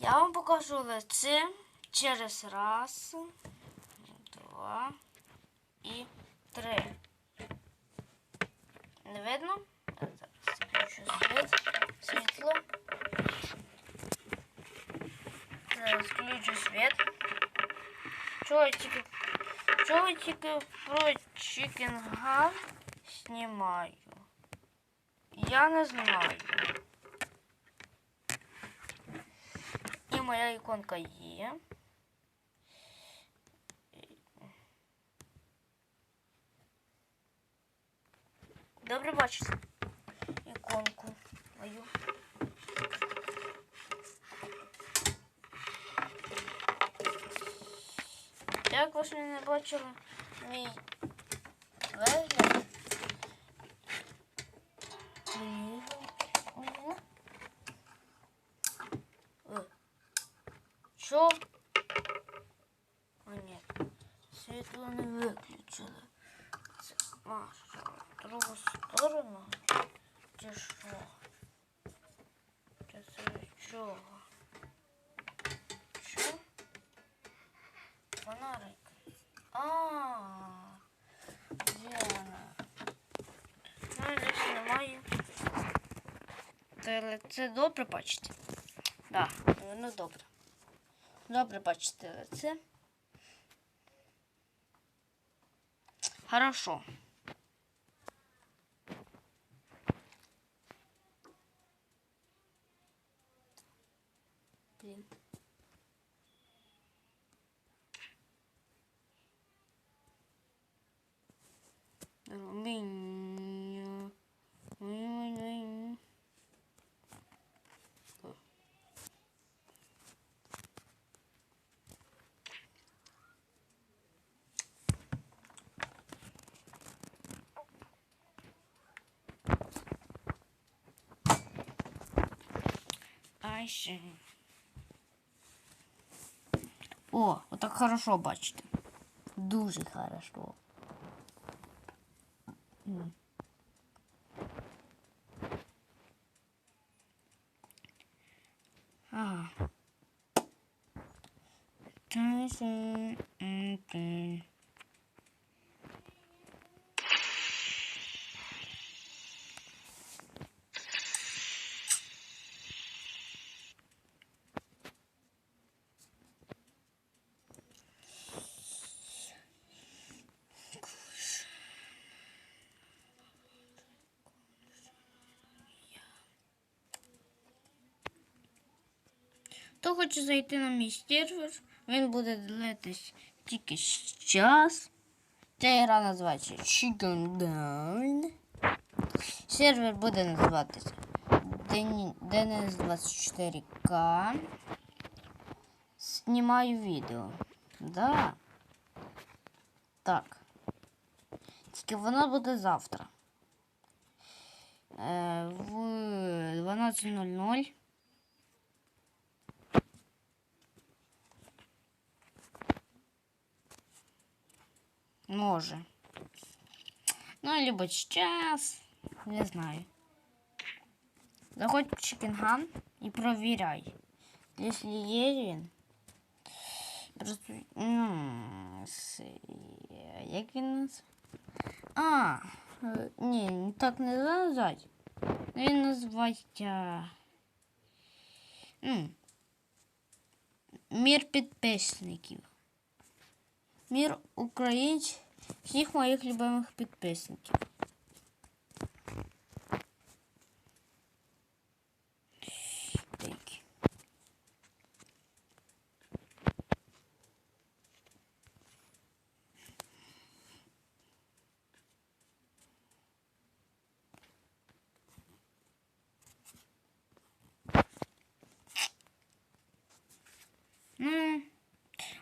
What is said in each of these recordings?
Я вам покажу лице через раз, два і три. Не видно? Зараз включу світ, світло. Зараз включу світ. Чого тільки, чого тільки про чікінга знімаю? Я не знаю. І моя іконка є. Добре бачите іконку мою. Як ви ж не бачили мій вигляд? Ні. Ні. Е. Що? О, ні. Світло не виключили. Це Маша, в другу сторону. Чи що? Чи це чого? Що? Фонарик. А, де вона? Ну, десь немає. Та лице добре бачите? Так, да, воно добре. Добре бачите лице. Хорошо. Блин. Руміння. Ай ще. О, отак хорошо бачите. Дуже хорошо. Ага. Та-са, м-та. Зайти на мій сервер, він буде дивитись тільки час. Ця гра називається Chicken Down. Сервер буде називатися DNS 24K. Знімаю відео. Да. Так. Тільки воно буде завтра. Е, в 12.00. Може. Ну, либо сейчас. Не знаю. Заходь в Чикенган и проверяй. Если є він. Просто. Ну, с- як? А, е, ні, так не назвати. Він називається. м, Мір підписників. Мір українців, всіх моїх любимих підписників.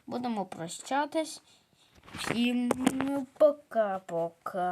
Будемо прощатись. Всім пока-пока.